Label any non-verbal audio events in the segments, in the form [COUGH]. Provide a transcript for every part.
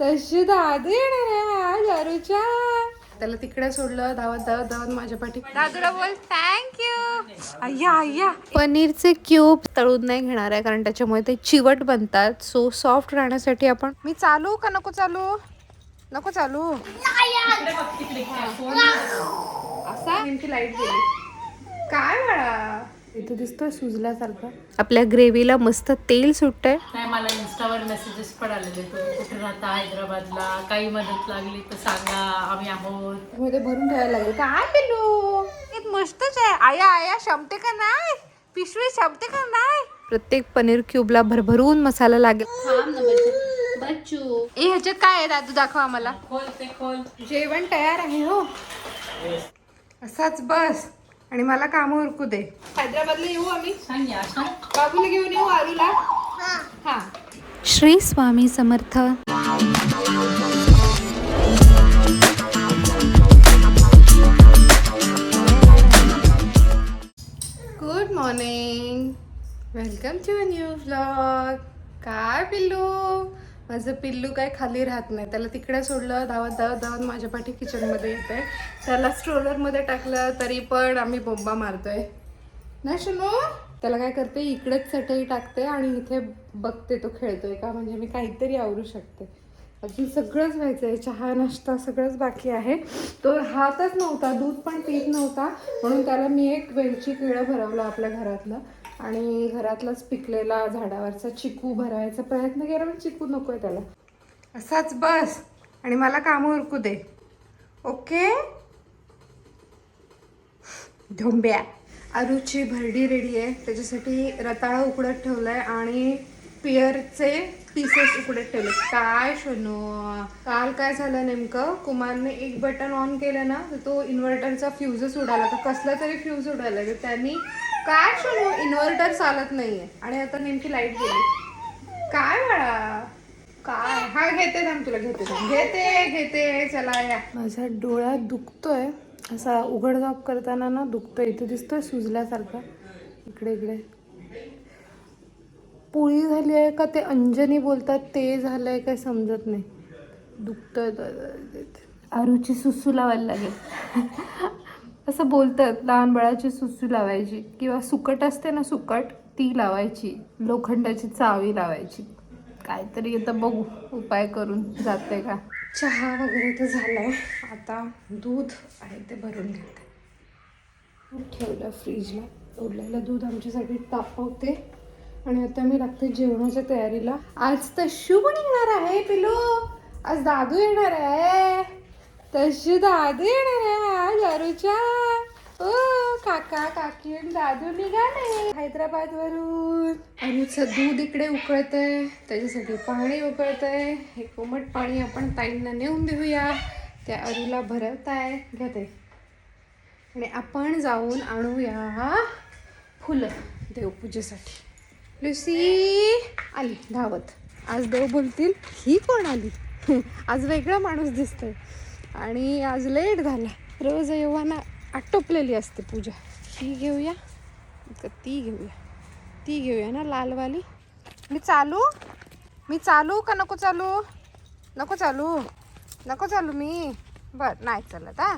तशी दादू येणार आहे आज अरुच्या त्याला तिकडे सोडलं धावत धावत धावत माझ्या पाठी. दादूला बोल थँक्यू अय्या अय्या पनीरचे क्यूब तळून नाही घेणार आहे कारण त्याच्यामुळे ते चिवट बनतात. सो सॉफ्ट राहण्यासाठी आपण मी चालू का नको चालू? नको चालू. असा? नेमकी लाइट गेली. काय बाळा? इथे दिसतोय सुजल्यासारखं. आपल्या ग्रेव्हीला मस्त तेल सुटतंय. नाही मला इन्स्टावर मेसेजेस पण आलेले तुम्ही कुठे राहता हैदराबादला काही मदत लागली तर सांगा आम्ही आहोत. मध्ये भरून ठेवायला लागेल. काय पिलू एक मस्तच आहे. आया आया शमते का नाही? पिशवी शमते का नाही? प्रत्येक पनीर क्यूबला भरभरून मसाला लागेल. बच्चू. ए ह्याच्यात काय आहे दादू? दाखव आम्हाला. खोल ते खोल. जेवण तयार आहे हो. असाच बस. आणि मला काम उरकू दे. हैदराबादला येऊ आम्ही. बाबूला घेऊन येऊ आलूला हा. Shri Swami Samarth. Good morning welcome to a new vlog काय पिल्लू माझं पिल्लू काय खाली राहत नाही. त्याला तिकडे सोडलं धावत धावत धावत माझ्या पाठी किचनमध्ये येते त्याला स्ट्रोलरमध्ये टाकलं तरी पण आम्ही बोंबा मारतोय. ना शुनू त्याला काय करते इकडेच चटई टाकते आणि इथे बघते तो खेळतोय का? म्हणजे मी काहीतरी आवरू शकते. अजून सगळंच व्हायचं आहे. चहा नाश्ता सगळंच बाकी आहे. तो हातच नव्हता दूध पण पीत नव्हता. म्हणून त्याला मी एक वेलची किळं भरवलं आपल्या घरातलं. आणि घरातलाच पिकलेला झाडावरचा चिकू भरायचा प्रयत्न केला पण चिकू नको आहे त्याला. असाच बस. आणि मला कामं उरकू दे. ओके? ढोंब्या. अरुची भरडी रेडी आहे. त्याच्यासाठी रताळा उकडत ठेवलाय आणि पिअरचे पीसेस उकडत ठेवले. काय शोनू? काल काय झालं नेमकं? कुमारने एक बटन ऑन केलं ना तर तो इन्व्हर्टरचा फ्यूजच उडाला. तर कसला तरी फ्यूज उडाला. तर त्यांनी काय शोनू इन्व्हर्टर चालत नाहीये. आणि आता नेमकी लाइट गेली. काय बाळा? काय? हा घेते थांब तुला घेते थांब. घेते घेते. चला या. माझ्या डोळ्यात दुखतोय. असा उघडझाप करताना ना दुखतोय. इथे दिसतोय सुजल्यासारखं. इकडे इकडे. पोळी झाली आहे का ते अंजनी बोलतात. ते झालंय काय समजत नाही. दुखतोय. आरूची सुसू लावायला लागेल. असं बोलतात लहान बाळाची सुसू लावायची. किंवा सुकट असते ना सुकट ती लावायची. लोखंडाची चावी लावायची. काहीतरी आता बघू उपाय करून जाते का? चहा वगैरे तर झालाय. आता दूध आहे ते भरून घेते. दूध ठेवलं फ्रीजला. उरलेलं दूध आमच्यासाठी तापवते. आणि आता मी लागते जेवणाच्या तयारीला. आज तर शुभ निघणार आहे पिलो. आज दादू येणार आहे. तशी दादी येणार आहे आज अरुच्या ओ काका काकी आणि दादू निघाले. हैदराबाद वरून अरुचं दूध इकडे उकळतंय. त्याच्यासाठी पाणी उकळतंय. हे कोमट पाणी आपण ताईंना नेऊन देऊया. त्या अरूला भरवताय. आहे ते आणि आपण जाऊन आणूया फुलं देवपूजेसाठी. लुसी आली धावत. आज देव बोलतील ही कोण आली? [LAUGHS] आज वेगळा माणूस दिसतोय. आणि आज लेट झाला. रोज येवाना आटोपलेली असते पूजा. ही घेऊया. का ती घेऊया. ती घेऊया ना लालवाली. मी चालू? मी चालू का नको चालू? नको चालू. नको चालू मी. बर नाही चालत हा.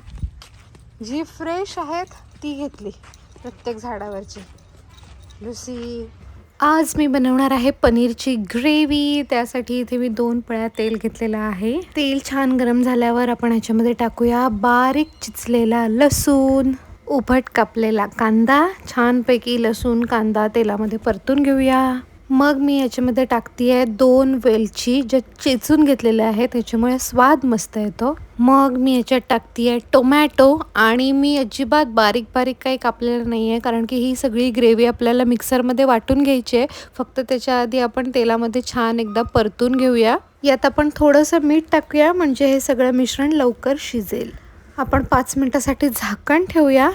जी फ्रेश आहेत ती घेतली प्रत्येक झाडावरची. लुसी आज मी बनवणार आहे पनीरची ग्रेव्ही. त्यासाठी इथे मी दोन पळ्या तेल घेतलेलं आहे. तेल छान गरम झाल्यावर आपण ह्याच्यामध्ये टाकूया बारीक चिचलेला लसूण. उभट कापलेला कांदा. छानपैकी लसूण कांदा तेलामध्ये परतून घेऊया. मग मी याच्यामध्ये टाकते दोन वेलची ज्या चेचून घेतलेल्या आहेत त्याच्यामुळे स्वाद मस्त येतो. मग मी याच्यात टाकते टोमॅटो आणि मी अजिबात बारीक बारीक काही कापलेलं नाही आहे कारण की ही सगळी ग्रेव्ही आपल्याला मिक्सरमध्ये वाटून घ्यायची आहे फक्त त्याच्या आधी आपण तेलामध्ये छान एकदा परतून घेऊया. यात आपण थोडंसं मीठ टाकूया म्हणजे हे सगळं मिश्रण लवकर शिजेल. आपण पाच मिनटासाठी झाकण ठेवूया.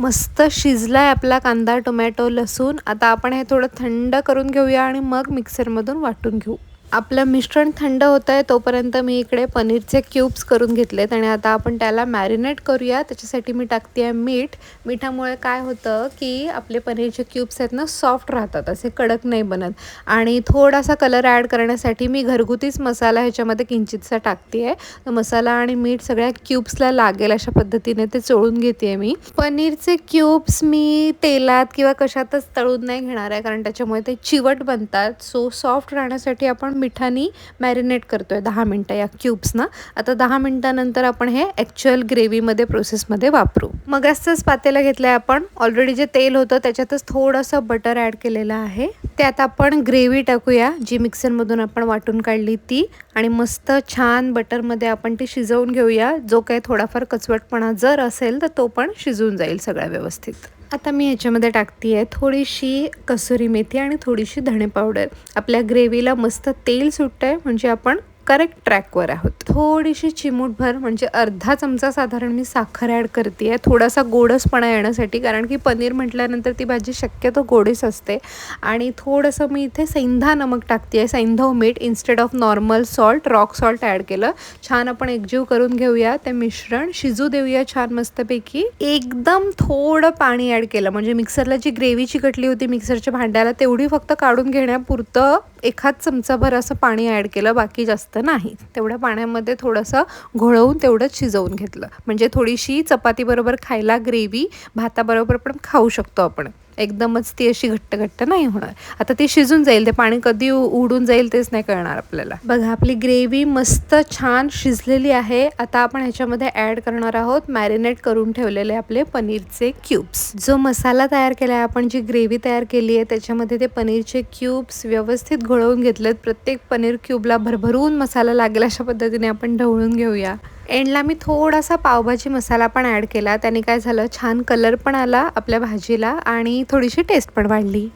मस्त शिजलाय आपला कांदा टोमॅटो लसूण. आता आपण हे थोडं थंड करून घेऊया आणि मग मिक्सरमधून वाटून घेऊ. आपलं मिश्रण थंड होत आहे तोपर्यंत मी इकडे पनीरचे क्यूब्स करून घेतलेत आणि आता आपण त्याला मॅरिनेट करूया. त्याच्यासाठी मी टाकते आहे मीठ. मिठामुळे काय होतं की आपले पनीरचे क्यूब्स आहेत ना सॉफ्ट राहतात असे कडक नाही बनत. आणि थोडासा कलर ॲड करण्यासाठी मी घरगुतीच मसाला ह्याच्यामध्ये किंचितसा टाकते आहे तर मसाला आणि मीठ सगळ्या क्यूब्सला लागेल अशा पद्धतीने ते चोळून घेते मी. पनीरचे क्यूब्स मी तेलात किंवा कशातच तळून नाही घेणार आहे कारण त्याच्यामुळे ते चिवट बनतात. सो सॉफ्ट राहण्यासाठी आपण मिठानी मॅरिनेट करतो आहे दहा मिनटं या क्यूब्सना आता दहा मिनटानंतर आपण हे ॲक्च्युअल ग्रेव्हीमध्ये प्रोसेसमध्ये वापरू. मग असंच पातेला घेतलं आहे आपण. ऑलरेडी जे तेल होतं त्याच्यातच थोडंसं बटर ॲड केलेलं आहे. त्यात आपण ग्रेव्ही टाकूया जी मिक्सरमधून आपण वाटून काढली ती. आणि मस्त छान बटरमध्ये आपण ती शिजवून घेऊया. जो काही थोडाफार कचवटपणा जर असेल तर तो पण शिजून जाईल सगळ्या व्यवस्थित. आता मी ह्याच्यामध्ये टाकते आहे थोडीशी कसुरी मेथी आणि थोडीशी धणे पावडर. आपल्या ग्रेव्हीला मस्त तेल सुटतं आहे म्हणजे आपण करेक्ट ट्रॅकवर आहोत. थोडीशी चिमूटभर म्हणजे अर्धा चमचा साधारण मी साखर ॲड करते आहे थोडासा गोडसपणा येण्यासाठी कारण की पनीर म्हटल्यानंतर ती भाजी शक्यतो गोडीच असते. आणि थोडंसं मी इथे सैंधा नमक टाकते आहे सैंधव मीठ instead of normal salt rock salt add केलं. छान आपण एकजीव करून घेऊया. ते मिश्रण शिजू देऊया छान मस्तपैकी. एकदम थोडं पाणी ॲड केलं. म्हणजे मिक्सरला जी ग्रेव्ही चिकटली होती मिक्सरच्या भांड्याला तेवढी फक्त काढून घेण्यापुरतं एखाद चमचाभर असं पाणी ॲड केलं बाकी जास्त नाही. तेवढ्या पाण्यामध्ये थोडंसं घोळवून तेवढंच शिजवून घेतलं. म्हणजे थोडीशी चपातीबरोबर खायला ग्रेव्ही भाताबरोबर पण खाऊ शकतो आपण. एकदमच ती अशी घट्ट घट्ट नाही होणार. आता ती शिजून जाईल ते पाणी कधी उडून जाईल तेच नाही कळणार आपल्याला. बघा आपली ग्रेव्ही मस्त छान शिजलेली आहे. आता आपण ह्याच्यामध्ये ॲड करणार आहोत मॅरिनेट करून ठेवलेले आपले पनीरचे क्यूब्स. जो मसाला तयार केला आहे आपण जी ग्रेव्ही तयार केली आहे त्याच्यामध्ये ते पनीरचे क्यूब्स व्यवस्थित घोळवून घेतलेत. प्रत्येक पनीर क्यूबला भरभरून मसाला लागेल अशा पद्धतीने आपण ढवळून घेऊया. एंडला मी थोडासा पावभाजी मसाला पण ॲड केला. त्याने काय झालं छान कलर पण आला आपल्या भाजीला आणि थोडीशी टेस्ट पण वाढली.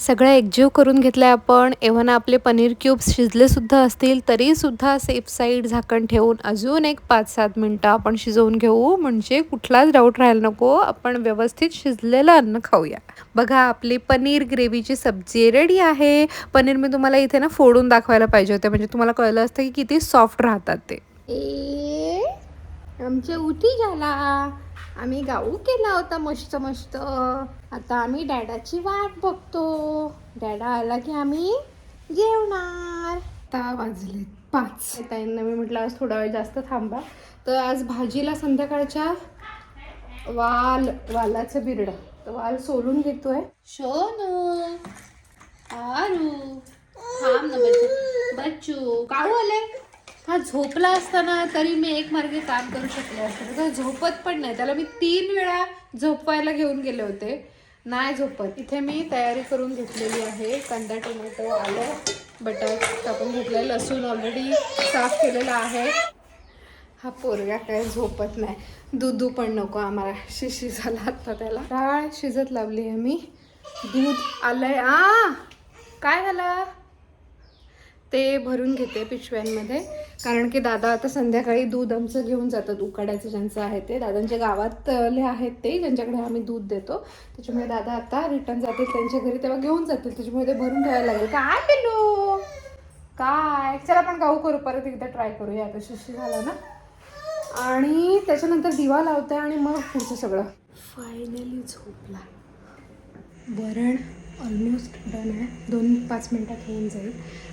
सगळं एकजीव करून घेतलं आहे आपण. एव्हाना आपले पनीर क्यूब्स शिजलेसुद्धा असतील तरीसुद्धा सेफ साईड झाकण ठेवून अजून एक पाच सात मिनटं आपण शिजवून घेऊ. म्हणजे कुठलाच डाऊट राहायला नको. आपण व्यवस्थित शिजलेलं अन्न खाऊया. बघा आपली पनीर ग्रेव्हीची सब्जी रेडी आहे. पनीर मी तुम्हाला इथे ना फोडून दाखवायला पाहिजे होते. म्हणजे तुम्हाला कळलं असतं की किती सॉफ्ट राहतात ते. ए आमच्या उठी झाला. आम्ही गाऊ केला होता मस्त मस्त. आता आम्ही डॅडाची वाट बघतो. डॅडा आला की आम्ही जेवणार. आता वाजले पाच. ताईंना मी म्हटलं आज थोडा वेळ जास्त थांबा. तर आज भाजीला संध्याकाळच्या वाल वालाचं बिरड. तर वाल सोलून घेतोय. शोनू आरू थांब ना बच्चू. बच्चू काऊ आले हा झोपला असताना तरी मी एक मार्गे काम करू शकले असते. तर झोपत पण नाही. त्याला मी तीन वेळा झोपवायला घेऊन गेले होते. नाही झोपत. इथे मी तयारी करून घेतलेली आहे. कांदा टोमॅटो आलं बटर टाकून घेतलं. लसूण ऑलरेडी साफ केलेला आहे. हा पोरगा काय झोपत नाही. दूध पण नको आम्हाला. शिशी झाला आता त्याला. डाळ शिजत लावली आहे मी. दूध आलंय. आ! काय झालं? ते भरून घेते पिशव्यांमध्ये. कारण की दादा आता संध्याकाळी दूध आमचं घेऊन जातात उकाड्याचं ज्यांचं आहे ते. दादांच्या गावातले आहेत ते ज्यांच्याकडे आम्ही दूध देतो. त्याच्यामुळे दादा आता रिटर्न जातील त्यांच्या घरी तेव्हा घेऊन जातील. त्याच्यामुळे ते भरून ठेवायला लागेल. काय पिलू काय? चला आपण गाऊ करू परत एकदा ट्राय करूया. आता शिशी झाला ना. आणि त्याच्यानंतर दिवा लावते आणि मग पुढचं सगळं. फायनली झोपला. वरण ऑलमोस्ट डन आहे. दोन पाच मिनटात होऊन जाईल.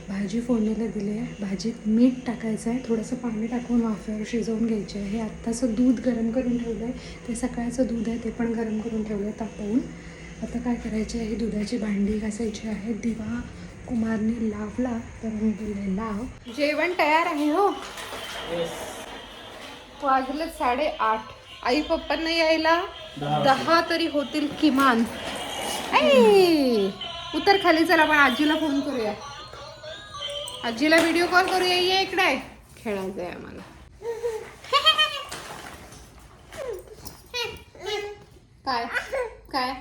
भाजी फोडणीला दिली आहे. भाजीत मीठ टाकायचं आहे. थोडंसं पाणी टाकून वाफ्यावर शिजवून घ्यायचे आहे. हे आत्ताचं दूध गरम करून ठेवलं आहे ते सकाळचं दूध आहे. ते पण गरम करून ठेवलं आहे तापवून. आता काय करायचे आहे? दुधाची भांडी घासायची आहे. दिवा कुमारने लावला. तर मी बोलले लाव. जेवण तयार आहे हो. वाजलं साडेआठ. आई पप्पांना यायला दहा तरी होतील किमान. ऐ, उतर खाली चला आपण आजीला फोन करूया. आजीला व्हिडिओ कॉल करूया ये इकडे. खेळायचं आहे आम्हाला. काय? काय?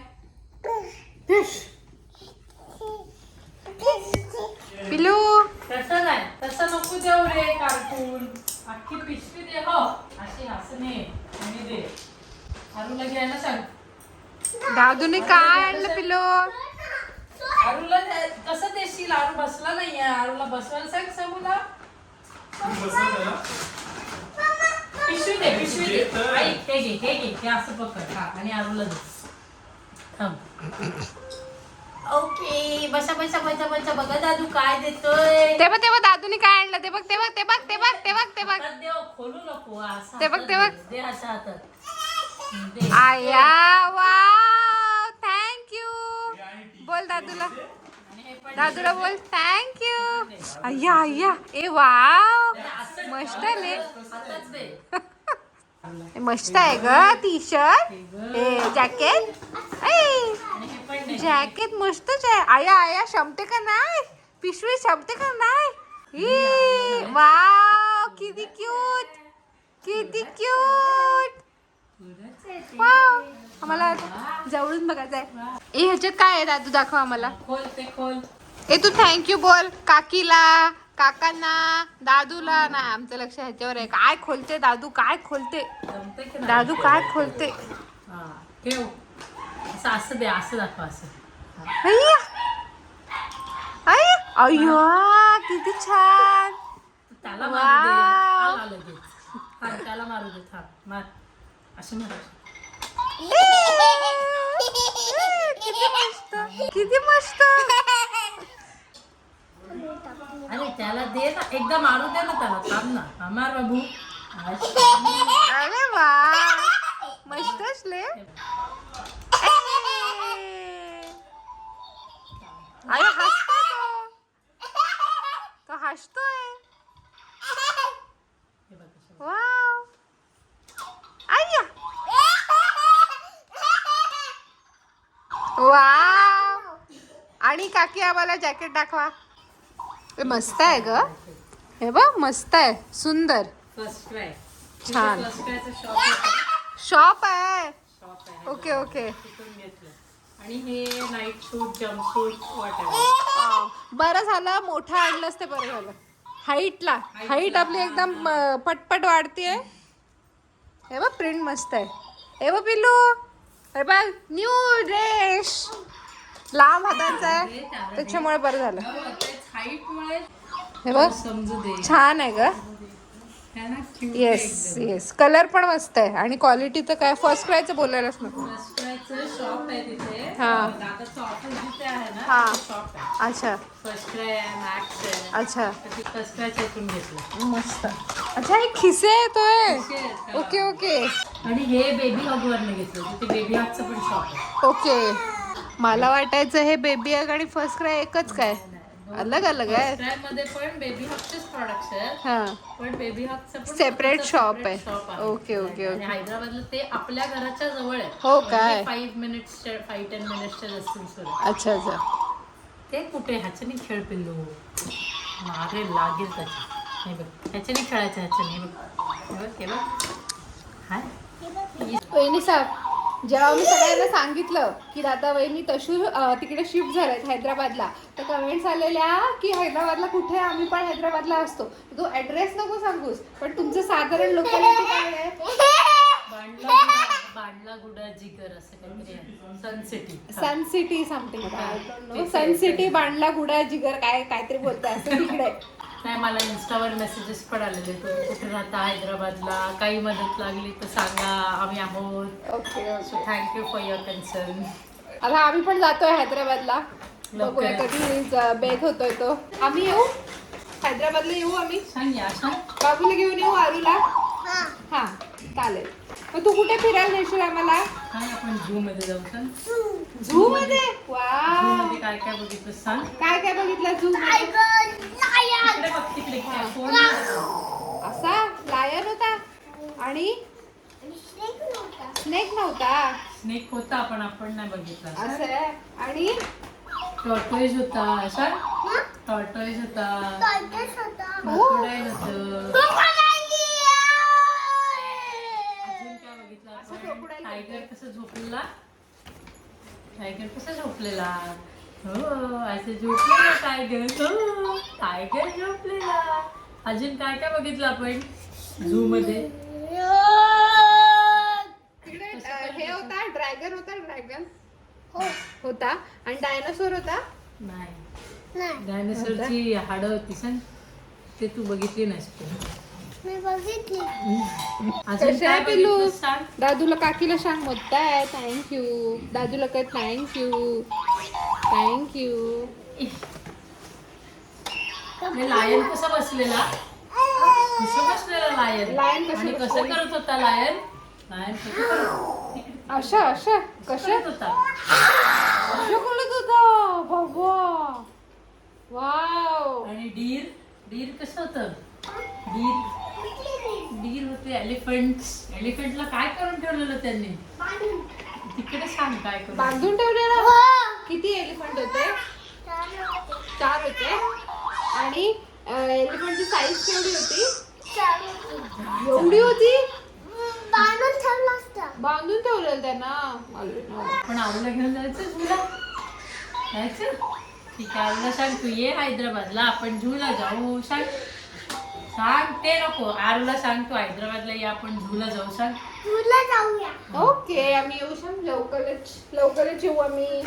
पिलू तसं नाही. तसं नको देऊ रे कार्टून अख्खी पिशवी दे हो. अशी हसणे आणि दे. अरुणला घ्यायला सांग. दादूने काय आणलं पिलू आरूला दे- कसं देशील? आरू बसला आरूला बसवायला सांग समूला पिशवी दे पिशवी दे. ऐक हे घे हे घे. हे असं पकड. हा आणि आरूला दे. थांब. ओके बसा बसा बसा बसा. बघा दादू काय देतोय. ते बघ ते बघ दादूने काय आणलं? ते बघ ते बघ ते बघ ते बघ ते बघ ते बघ. हातात देव खोलू नको. असं ते बघ, ते बघ. दे, दे असं हातात. दे. आया वाव दादूला दादूला बोल थँक्यू अय्या अय्या. ए वाव. मस्त आले मस्त आहे ग टी शर्ट ए जॅकेट जॅकेट मस्तच आहे. आया आया शमते का नाही? पिशवी शमते का नाही? वाव किती क्यूट किती क्यूट वाव आम्हाला जवळून बघायचं आहे ए ह्याच्यात काय आहे दादू? दाखव आम्हाला. खोल ते खोल. ए तू थँक्यू बोल. काकीला काकांना दादूला. नाही आमचं लक्ष ह्याच्यावर आहे. काय खोलते दादू? काय खोलते? दादू काय खोलते? ठेव. असं असं दे असं दाखव असं. अय्या! अय्या! अय्या किती छान! त्याला मारू दे. वाव. आला लगेच. त्याला मारू दे थांब. मार. असं मार. किती मस्त. किती मस्त अरे त्याला दे ना. एकदा मारू दे ना त्याला. थांब ना. हा, मार बाबू. अरे वा. मस्तच ले अरे हसतोय तो. तो हसतोय हे बघ असं. वाव अय्या वाव. आणि काकी आम्हाला जॅकेट दाखवा. मस्त आहे ग. हे बघ मस्त आहे. सुंदर. छान. शॉप आहे. Okay okay. आणि हे नाईट सूट. बरं झालं. मोठं आणलंच ते बरं झालं. हाईटला हाईट आपली एकदम पटपट वाढते हे बघ प्रिंट मस्त आहे. हे बघ पिल्लू. हे बघ न्यू ड्रेस लांब हातांचा आहे. त्याच्यामुळे बरं झालं. हाईटमुळे हे बघ छान आहे ग. है येस येस कलर पण मस्त आहे. आणि क्वालिटी तर काय फर्स्ट क्रायचं बोलायलाच नको. फर्स्ट क्रायचं शॉप आहे तिथे. हा. दादाचं ऑफिस जिथे आहे हा. ना शॉप आहे. अच्छा. फर्स्ट क्राय आहे मॅक्स आहे. अच्छा. तर ती फर्स्ट क्रायचं इथून घेतलं. मस्त. अच्छा हे खिसे येतोय ओके ओके. आणि हे बेबी हगवरनं घेतलं तिथे बेबी हगचं पण शॉप आहे. ओके. मला वाटायचं हे बेबी हग आणि फर्स्ट क्राय एकच काय? अलग अलग आहे मध्ये पण बेबी हगचेच प्रॉडक्ट्स आहेत हा. पण बेबी स्वतःचं shop separate आहे. Okay, okay, okay. हैदराबादला ते आपल्या घराच्या जवळ आहे. हो काय? फाईव्ह मिनिट्सच्या फाईव्ह टेन मिनिट्सच्या डिस्टन्सवर अच्छा अच्छा. ते कुठे? ह्याच्याने खेळ पिल्लू. मारे लागेल त्याच्या हे बघ ह्याच्याने खेळायचं ह्याच्याने. बघ. हे बघ हे बघ. हाय. साहेब जेव्हा मी सगळ्यांना सांगितलं की दादा वहिनी तशूर तिकडे शिफ्ट झालेत हैदराबादला. तर कमेंट्स आलेल्या की हैदराबादला कुठे आहे? आम्ही पण हैदराबादला असतो. तू ऍड्रेस नको सांगूस पण तुमचं साधारण लोकॅलिटी काय आहे बांडला गुडा बांडला गुडा जिगर. असं काहीतरी आहे Sun City Sun City something Sun City Bandlaguda Jagir काय काहीतरी बोलताय असं तिकडे. नाही मला इन्स्टावर मेसेजेस पण आलेले तुम्ही कुठे राहता? हैदराबादला. काही मदत लागली तर सांगा. आम्ही आहोत. Okay so thank you for your concern आता आम्ही पण जातोय हैदराबादला. बघूया. कधी ज- बेत होतोय तो. आम्ही येऊ? हैदराबादला येऊ आम्ही? सांग या सांग. बाबूला घेऊन येऊ आरूला? हा. चालेल. मग तू कुठे फिरायला नेशील आम्हाला? सांग आपण झू मध्ये जाऊ सांग झू मध्ये? काय काय बघितलं सांग? काय काय बघितलं झू तिकडे बघ तिकडे. असा? लायन होता? आणि? स्नेक नव्हता. स्नेक होता पण आपण नाही बघितला. असं आहे. आणि? टॉर्टोइज होता सांग टॉर्टोइज होता. Crocodile होतं. अजून काय बघितलं असं आपण crocodile टायगर कसं झोपलेला टायगर कसं झोपलेला? हो असं झोपलेला टायगर हो टायगर झोपलेला. अजून काय काय बघितलं आपण? झू मध्ये. तिकडे अ, हे होता? ड्रॅगन होता ड्रॅगन होता. आणि डायनासोर होता? नाही. डायनासोरची हाडं होती सांग ते तू बघितली नसते. मी बघितली. अजून कशा काय आहे पिल्लू? बघितलं सांग. दादूला काकीला सांग आहे थँक्यू दादूला काय थँक्यू थँक्यू मी लायन कसा बसलेला? कसं बसलेला लायन? Lion कसं आणि कसं करत होता लायन? लायन कसं करत तिकडे अशा अशा कशा? करत होता? अशा बोलत होता बाबा वाव. आणि डीर? डीर कसं होतं? डीर डीर होते एलिफंट एलिफंटला काय करून ठेवलेलं त्यांनी? तिकडे सांग काय करून. बांधून ठेवलेला? किती एलिफंट होते? चार होते. आणि एलिफंटची साईज केवढी होती? एवढी होती? बांधून ठेवलं असतं. बांधून ठेवलेलं त्यांना? पण आरूला घेऊन जायचं झूला जायचं? ठीक आहे आरूला सांग. तू ये हैदराबादला. आपण झूला जाऊ. सांग. सांग ते नको. आरूला सांग तू हैदराबादला ये आपण झूला जाऊ सांग. तुला जाऊया. ओके आम्ही येऊ सांग. लवकरच लवकरच येऊ आम्ही.